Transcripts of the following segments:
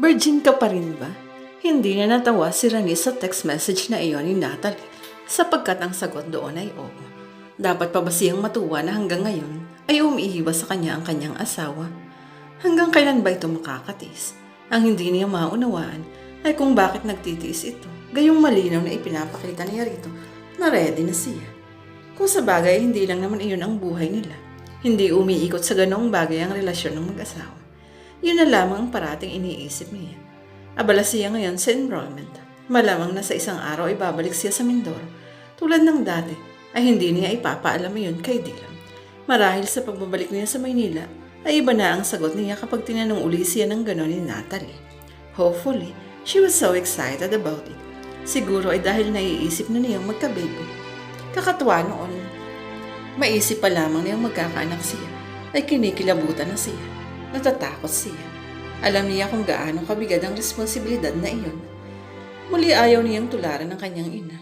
Virgin ka pa rin ba? Hindi na natawa si Rani sa text message na iyon ni Natalie sapagkat ang sagot doon ay oo. Dapat pa ba siyang matuwa na hanggang ngayon ay umiiwas sa kanya ang kanyang asawa? Hanggang kailan ba ito makakatis? Ang hindi niya maunawaan ay kung bakit nagtitiis ito. Gayong malinaw na ipinapakita niya rito na ready na siya. Kung sa bagay, hindi lang naman iyon ang buhay nila. Hindi umiikot sa ganoong bagay ang relasyon ng mag-asawa. Yun na lamang ang parating iniisip niya. Abala siya ngayon sa enrollment. Malamang na sa isang araw ay babalik siya sa Mindoro. Tulad ng dati, ay hindi niya ipapaalam yun kay Dylan. Marahil sa pagbabalik niya sa Maynila, ay iba na ang sagot niya kapag tinanong uli siya ng gano'n ni Natalie. Hopefully, she was so excited about it. Siguro ay dahil naiisip na niyang magka-baby. Kakatuwa noon, maisip pa lamang niyang magkakaanak siya, ay kinikilabutan na siya. Natatakot siya. Alam niya kung gaano kabigat ang responsibilidad na iyon. Muli ayaw niyang tularan ng kanyang ina.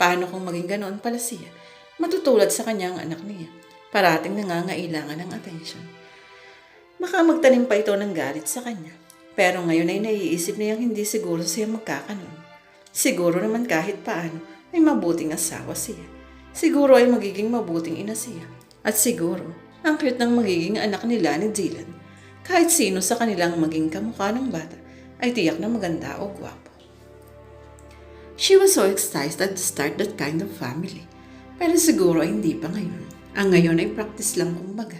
Paano kung maging ganoon pala siya? Matutulad sa kanyang anak niya. Parating nangangailangan ng atensyon. Baka magtanim pa ito ng galit sa kanya. Pero ngayon ay naiisip niyang hindi siguro siya magkakanon. Siguro naman kahit paano ay mabuting asawa siya. Siguro ay magiging mabuting ina siya. At siguro, ang cute ng magiging anak nila ni Dylan. Kahit sino sa kanilang maging kamukha ng bata ay tiyak na maganda o gwapo. She was so excited to start that kind of family. Pero siguro ay hindi pa ngayon. Ang ngayon ay practice lang kumbaga.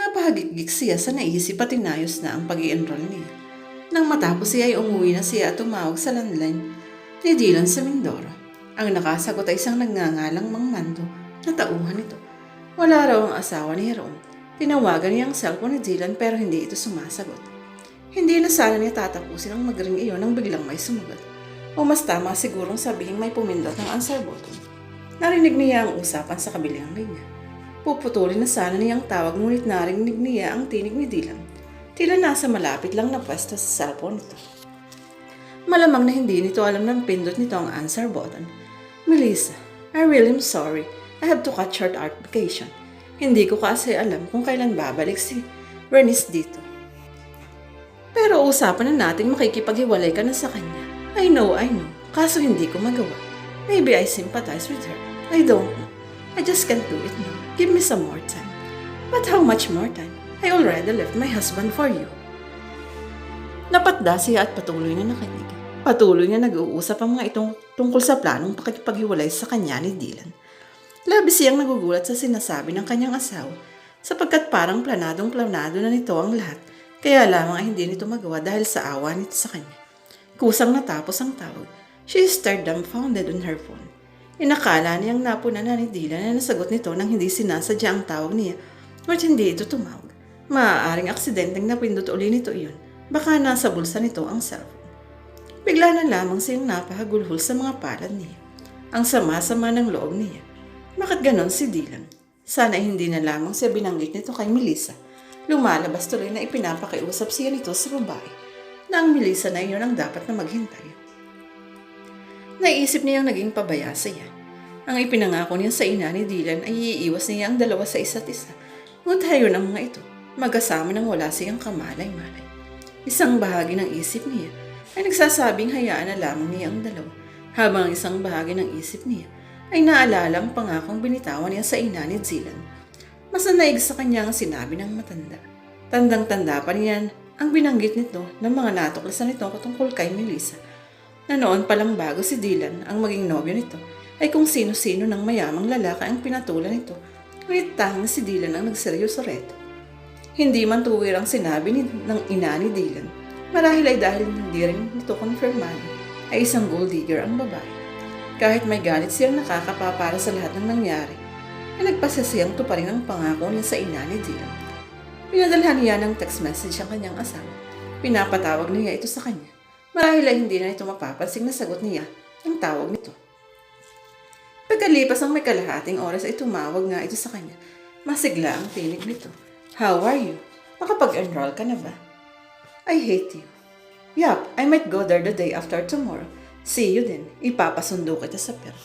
Napahagikgik siya sa naisip at inayos na ang pag enroll niya. Nang matapos siya ay umuwi na siya at tumawag sa landline ni Dylan sa Mindoro. Ang nakasagot ay isang nagngangalang Mang Mando na tauhan nito. Wala raw ang asawa ni Jerome. Tinawagan niya ang cellphone ni Dylan pero hindi ito sumasagot. Hindi na sana niya tatapusin ang magring iyon nang biglang may sumagot. O mas tama sigurong sabihin may pumindot ng answer button. Narinig niya ang usapan sa kabilang linya. Puputulin na sana niya ang tawag ngunit narinig niya ang tinig ni Dylan. Tila nasa malapit lang na pwesto sa cellphone nito. Malamang na hindi nito alam ng pindot nito ang answer button. Melissa, I really am sorry. I have to cut short our vacation. Hindi ko kasi alam kung kailan babalik si Bernice dito. Pero usapan na natin makikipaghiwalay ka na sa kanya. I know, I know. Kaso hindi ko magawa. Maybe I sympathize with her. I don't know. I just can't do it now. Give me some more time. But how much more time? I already left my husband for you. Napatda siya at patuloy na nakinig. Patuloy na nag-uusap ang mga itong tungkol sa planong pakikipaghiwalay sa kanya ni Dylan. Labis siyang nagugulat sa sinasabi ng kanyang asawa sapagkat parang planadong planado na nito ang lahat kaya lamang ay hindi nito magawa dahil sa awa nito sa kanya. Kusang natapos ang tawag, she stared dumbfounded on her phone. Inakala niyang napuna na ni Dylan na nasagot nito nang hindi sinasadya ang tawag niya at hindi ito tumawag. Maaaring aksidenteng napindot uli nito iyon. Baka nasa bulsa nito ang cellphone. Bigla na lamang siyang napahagulhol sa mga palad niya. Ang sama-sama ng loob niya. Bakit ganon si Dylan? Sana hindi na lamang siya binanggit nito kay Melissa. Lumalabas tuloy na ipinapakiusap siya nito sa babae na ang Melissa na iyon ang dapat na maghintay. Naisip niyang naging pabaya siya. Ang ipinangako niya sa ina ni Dylan ay iiwas niya ang dalawa sa isa't isa. Ngunit hayo ng mga ito, magkasama nang wala siyang kamalay-malay. Isang bahagi ng isip niya ay nagsasabing hayaan na lamang niya ang dalawa, habang ang isang bahagi ng isip niya ay naalala ang pangakong binitawan niya sa ina ni Dylan. Mas sa kanya ang sinabi ng matanda. Tandang-tanda pa niyan ang binanggit nito ng mga natuklasan nito patungkol kay Melissa. Na noon palang bago si Dylan ang maging nobyo nito ay kung sino-sino ng mayamang lalaki ang pinatulan nito. Ngunit tanging si Dylan ang nagseryoso reto. Hindi man tuwir ang sinabi ni, ng ina ni Dylan. Marahil ay dahil hindi rin nito konfirmado ay isang gold digger ang babae. Kahit may galit siyang nakakapa para sa lahat ng nangyari, ay nagpasya siyang tuparin ang pangako niya sa ina ni Dylan. Pinadalhan niya ng text message ang kanyang asawa. Pinapatawag niya ito sa kanya. Marahil ay hindi na ito mapapansing na sagot niya ang tawag nito. Pagkalipas ng may kalahating oras ay tumawag nga ito sa kanya. Masigla ang tinig nito. How are you? Makapag-enroll ka na ba? I hate you. Yup, I might go there the day after tomorrow. See you then. Ipapasundo kita sa pier.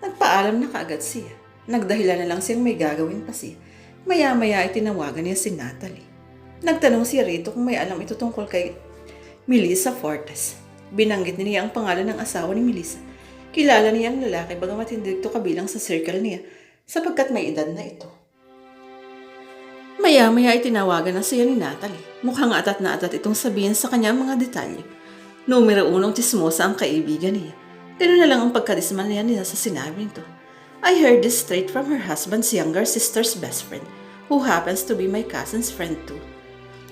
Nagpaalam na kaagad siya. Nagdahilan na lang siyang may gagawin pa siya. Maya-maya ay tinawagan niya si Natalie. Nagtanong si Rito kung may alam ito tungkol kay Melissa Fortes. Binanggit niya ang pangalan ng asawa ni Melissa. Kilala niya ang lalaki bagamat hindi ito kabilang sa circle niya sapagkat may edad na ito. Maya-maya ay tinawagan na siya ni Natalie. Mukhang atat na atat itong sabihin sa kanya ang mga detalye. Numero unong tismosa ang kaibigan niya. Pero na lang ang pagkadisman niya sa sinabi nito. I heard this straight from her husband's younger sister's best friend, who happens to be my cousin's friend too.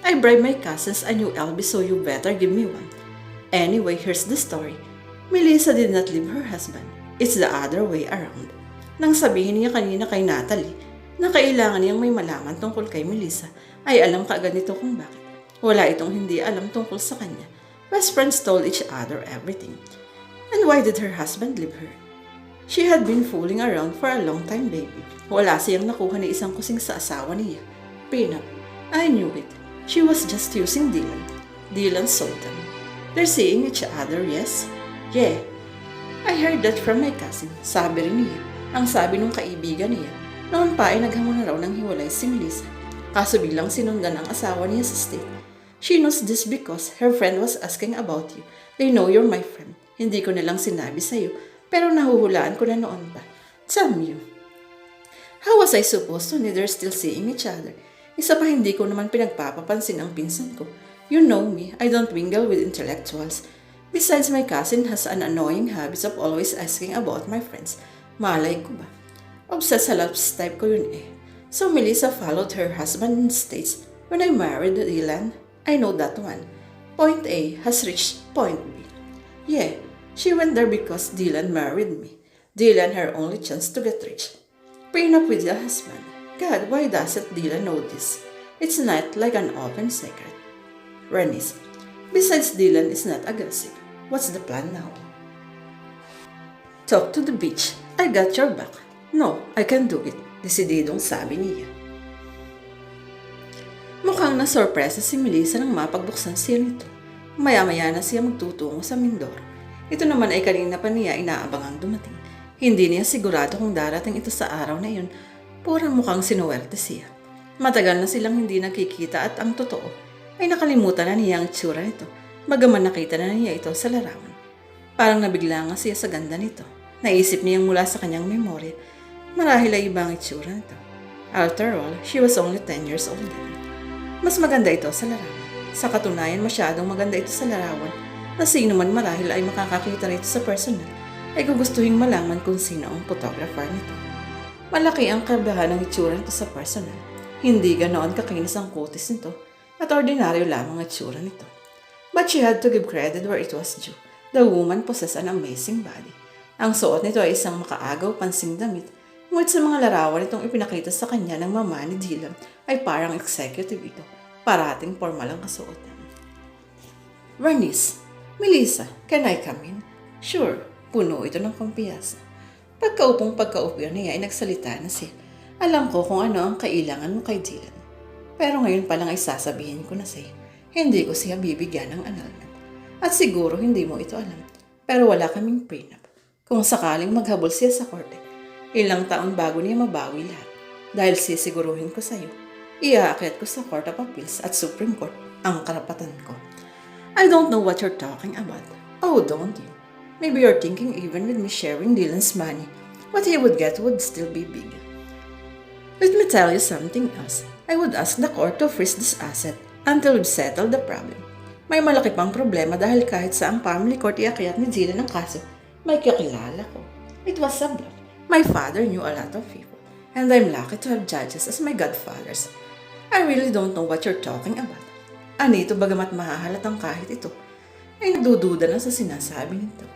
I bribed my cousins a new LB so you better give me one. Anyway, here's the story. Melissa did not leave her husband. It's the other way around. Nang sabihin niya kanina kay Natalie na kailangan niyang may malaman tungkol kay Melissa, ay alam kaagad nito kung bakit. Wala itong hindi alam tungkol sa kanya. Best friends told each other everything. And why did her husband leave her? She had been fooling around for a long time, baby. Wala siyang nakuha ni isang kusing sa asawa niya. Prenup. I knew it. She was just using Dylan. Dylan Sultan. They're seeing each other, yes? Yeah. I heard that from my cousin. Sabi rin niya. Ang sabi nung kaibigan niya. Noon pa ay naghamon na raw ng hiwalay si Melissa. Kaso bilang sinundan ang asawa niya sa state. She knows this because her friend was asking about you. They know you're my friend. Hindi ko na lang sinabi sa'yo, pero nahuhulaan ko na noon pa. Me you. How was I supposed to know they're still seeing each other? Isa pa hindi ko naman pinagpapapansin ang pinsan ko. You know me, I don't mingle with intellectuals. Besides, my cousin has an annoying habit of always asking about my friends. Malay ko ba? Obsessed sa loves type ko yun eh. So Melissa followed her husband in States when I married Dylan. I know that one. Point A has reached point B. Yeah, she went there because Dylan married me. Dylan her only chance to get rich. Prenup with the husband. God, why doesn't Dylan know this? It's not like an open secret. Renis, besides Dylan is not aggressive. What's the plan now? Talk to the beach. I got your back. No, I can do it. Desididong sabi niya. Mukhang nasorpresa si Melissa nang mapagbuksan siya nito. Maya-maya na siya magtutungo sa Mindoro. Ito naman ay kanina pa niya inaabangang dumating. Hindi niya sigurado kung darating ito sa araw na yun. Purang mukhang sinuwerte siya. Matagal na silang hindi nakikita at ang totoo ay nakalimutan na niya ang itsura nito. Bagaman nakita na niya ito sa larawan. Parang nabigla nga siya sa ganda nito. Naisip niyang mula sa kanyang memorya, marahil ay ibang itsura nito. After all, she was only 10 years old then. Mas maganda ito sa larawan. Sa katunayan, masyadong maganda ito sa larawan na sino man marahil ay makakakita nito sa personal ay gugustuhin malaman kung sino ang photographer nito. Malaki ang kabahan ng itsura nito sa personal. Hindi ganoon kakinis ang kutis nito at ordinaryo lamang ang itsura nito. But she had to give credit where it was due. The woman possessed an amazing body. Ang suot nito ay isang makaagaw pansing damit Ngunit sa mga larawan itong ipinakita sa kanya ng mama ni Dylan ay parang executive ito. Parating formal ang kasuotan. Vernice, Melissa, can I come in? Sure, puno ito ng kumpiyasa. Pagkaupong pagkaupo niya ay nagsalita na siya. Alam ko kung ano ang kailangan mo kay Dylan. Pero ngayon pa lang ay sasabihin ko na siya. Hindi ko siya bibigyan ng annulment. At siguro hindi mo ito alam. Pero wala kaming prenup. Kung sakaling maghabol siya sa korte, Ilang taon bago niya mabawi lahat. Dahil sisiguruhin ko sa iyo, iaakyat ko sa Court of Appeals at Supreme Court ang karapatan ko. I don't know what you're talking about. Oh, don't you? Maybe you're thinking even with me sharing Dylan's money, what he would get would still be big. Let me tell you something else. I would ask the court to freeze this asset until we've settled the problem. May malaki pang problema dahil kahit sa ang family court iakyat ni Dylan ang kaso, may kakilala ko. It was a bluff. My father knew a lot of people, and I'm lucky to have judges as my godfathers. I really don't know what you're talking about. Anito bagamat mahahalatang kahit ito, ay nagdududa na sa sinasabi nito.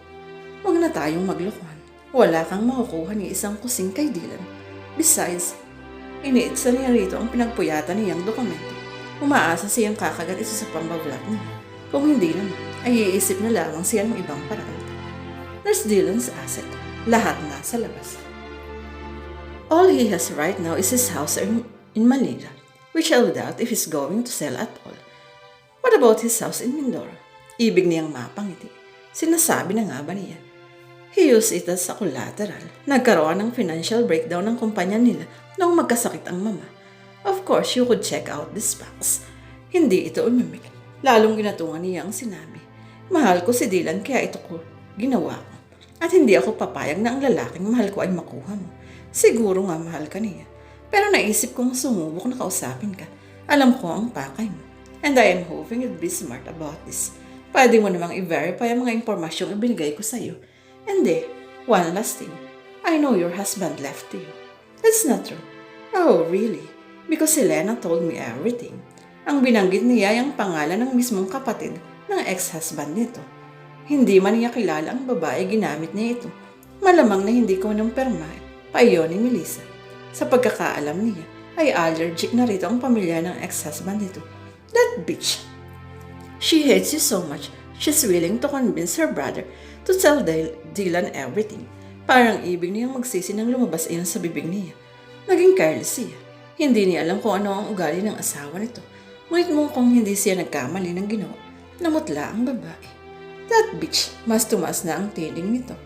Huwag na tayong maglokohan. Wala kang makukuha ni isang kusing kay Dylan. Besides, iniitsa niya rito ang pinagpuyatan niyang dokumento. Umaasa siyang kakagat ito sa pambablock niya. Kung hindi naman, ay iisip na lamang siya ng ibang paraan. There's Dylan's asset. Lahat nasa labas. All he has right now is his house in, in Manila, which I doubt if he's going to sell at all. What about his house in Mindoro? Ibig niyang mapangiti. Sinasabi na nga ba niya? He used it as a collateral. Nagkaroon ng financial breakdown ng kumpanya nila nung magkasakit ang mama. Of course, you could check out this box. Hindi ito umimik. Lalong ginatungan niya ang sinabi. Mahal ko si Dylan kaya ito ko ginawa ko. At hindi ako papayag na ang lalaking mahal ko ay makuha mo. Siguro nga mahal ka niya. Pero naisip kong sumubok na kausapin ka. Alam ko ang pakay mo. And I am hoping you'll be smart about this. Pwede mo namang i-verify ang mga impormasyong ibinigay ko sa'yo. And eh, one last thing. I know your husband left you. That's not true. Oh, really? Because Selena told me everything. Ang binanggit niya ay ang pangalan ng mismong kapatid ng ex-husband nito. Hindi man niya kilala ang babae ginamit niya ito. Malamang na hindi ko nang perma pa iyon ni Melissa. Sa pagkakaalam niya, ay allergic na rito ang pamilya ng ex-husband nito. That bitch! She hates you so much, she's willing to convince her brother to tell Dil- Dylan everything. Parang ibig niyang magsisi nang lumabas iyon sa bibig niya. Naging careless siya. Hindi niya alam kung ano ang ugali ng asawa nito. Ngunit mukhang hindi siya nagkamali ng ginawa. Namutla ang babae. That bitch, mas tumas na ang tiling nito.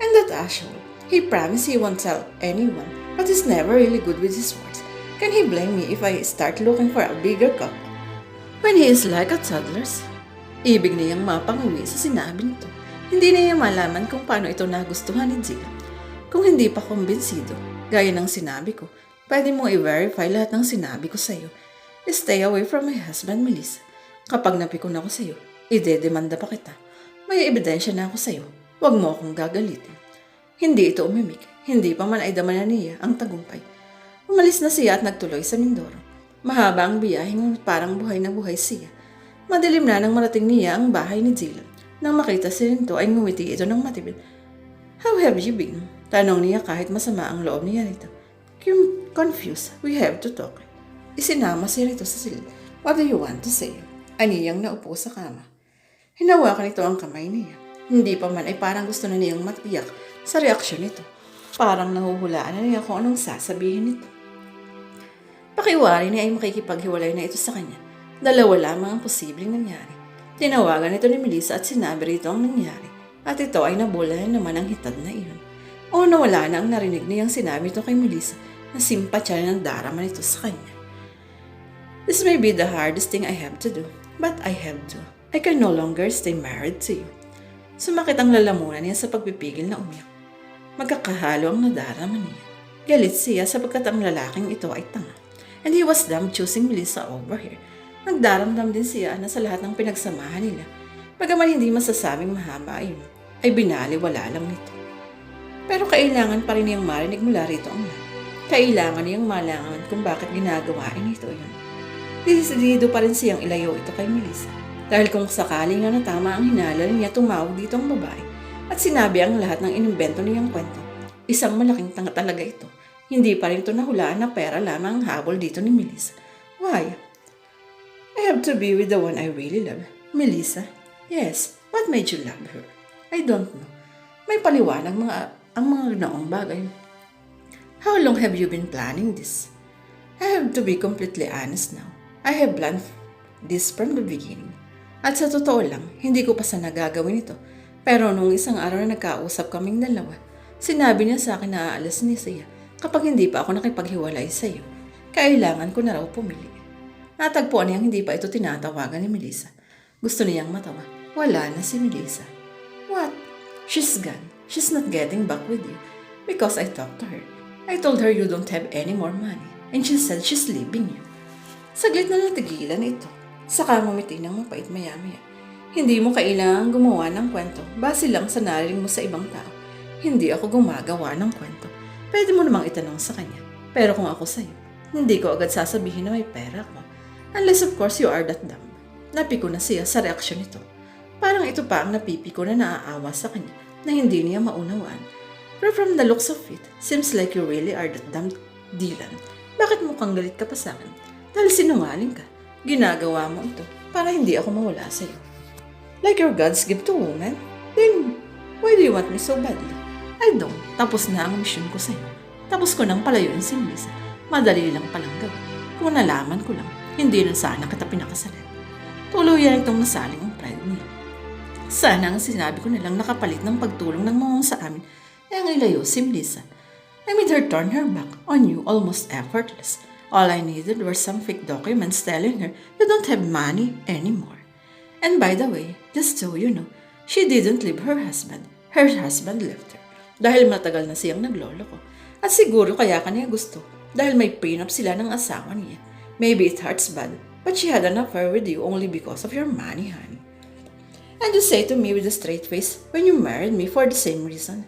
And that asshole, he promised he won't tell anyone, but he's never really good with his words. Can he blame me if I start looking for a bigger cock? When he is like a toddler's, ibig niyang mapanguwi sa sinabi nito. Hindi niya malaman kung paano ito nagustuhan ni Jill. Kung hindi pa kumbinsido, gaya ng sinabi ko, pwede mo i-verify lahat ng sinabi ko sa'yo. Stay away from my husband, Melissa. Kapag napikon ako sa'yo, idedemanda pa kita. May ebidensya na ako sa'yo. Huwag mo akong gagalitin. Hindi ito umimik. Hindi pa man ay damanan niya ang tagumpay. Umalis na siya at nagtuloy sa Mindoro. Mahaba ang biyahe ngunit parang buhay na buhay siya. Madilim na nang marating niya ang bahay ni Dylan. Nang makita si Rinto ay ngumiti ito ng matibid. How have you been? Tanong niya kahit masama ang loob niya nito. I'm confused. We have to talk. Isinama si Rito sa silid. What do you want to say? Aniyang naupo sa kama. Hinawakan ito ang kamay niya. Hindi pa man ay parang gusto na niyang matiyak sa reaksyon nito. Parang nahuhulaan na niya kung anong sasabihin nito. Pakiwari niya ay makikipaghiwalay na ito sa kanya. Dalawa lamang ang posibleng nangyari. Tinawagan ito ni Melissa at sinabi rito ang nangyari. At ito ay nabula na naman ang hitad na iyon. O nawala na ang narinig niyang sinabi ito kay Melissa na simpatya ng darama nito sa kanya. This may be the hardest thing I have to do, but I have to. I can no longer stay married to you. Sumakit ang lalamunan niya sa pagpipigil na umiyak. Magkakahalo ang nadarama niya. Galit siya sapagkat ang lalaking ito ay tanga. And he was dumb choosing Melissa over here. Nagdaramdam din siya na sa lahat ng pinagsamahan nila. Bagaman hindi masasabing mahaba yun, ay binaliwala lang nito. Pero kailangan pa rin niyang marinig mula rito ang lahat. Kailangan niyang malangan kung bakit ginagawa nito yun. Disidido pa rin siyang ilayo ito kay Melissa. Dahil kung sakali nga na tama ang hinala niya tumawag dito ang babae at sinabi ang lahat ng inimbento niyang kwento. Isang malaking tanga talaga ito. Hindi pa rin ito nahulaan na pera lamang ang habol dito ni Melissa. Why? I have to be with the one I really love. Melissa? Yes. What made you love her? I don't know. May paliwanag mga ang mga noong bagay. How long have you been planning this? I have to be completely honest now. I have planned this from the beginning. At sa totoo lang, hindi ko pa sana gagawin ito. Pero nung isang araw na nagkausap kaming dalawa, sinabi niya sa akin na aalas ni siya kapag hindi pa ako nakipaghiwalay sa iyo. Kailangan ko na raw pumili. Natagpuan niyang hindi pa ito tinatawagan ni Melissa. Gusto niyang matawa. Wala na si Melissa. What? She's gone. She's not getting back with you. Because I talked to her. I told her you don't have any more money. And she said she's leaving you. Saglit na natigilan ito. Saka ngumiti ng mapait maya-maya. Hindi mo kailangang gumawa ng kwento base lang sa narinig mo sa ibang tao. Hindi ako gumagawa ng kwento. Pwede mo namang itanong sa kanya. Pero kung ako sa'yo, hindi ko agad sasabihin na may pera ko. Unless of course you are that dumb. Napiko na siya sa reaksyon nito. Parang ito pa ang napipiko na naaawa sa kanya na hindi niya maunawaan. Pero from the looks of it, seems like you really are that dumb Dylan. Bakit mukhang galit ka pa sa akin? Dahil sinungaling ka. Ginagawa mo ito para hindi ako mawala sa'yo. Like your God's gift to woman? Then, why do you want me so badly? I don't. Tapos na ang mission ko sa'yo. Tapos ko nang palayuin si Melissa. Madali lang palang gawin. Kung nalaman ko lang, hindi na sana kita pinakasalan. Tuluyan itong nasaling ang pride niya. Sana ang sinabi ko na lang nakapalit ng pagtulong ng mga sa amin ay ang ilayo si Melissa. I made her turn her back on you almost effortless. All I needed were some fake documents telling her you don't have money anymore. And by the way, just so you know, she didn't leave her husband. Her husband left her. Dahil matagal na siyang naglolo ko. At siguro kaya kanya gusto. Dahil may prenup sila ng asawa niya. Maybe it hurts bad, but she had an affair with you only because of your money, honey. And you say to me with a straight face, when you married me for the same reason.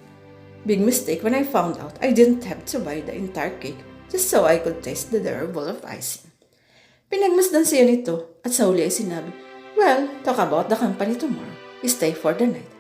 Big mistake when I found out I didn't have to buy the entire cake just so I could taste the durable of icing. Pinagmasdan siya nito at sa huli ay sinabi, Well, talk about the company tomorrow. Stay for the night.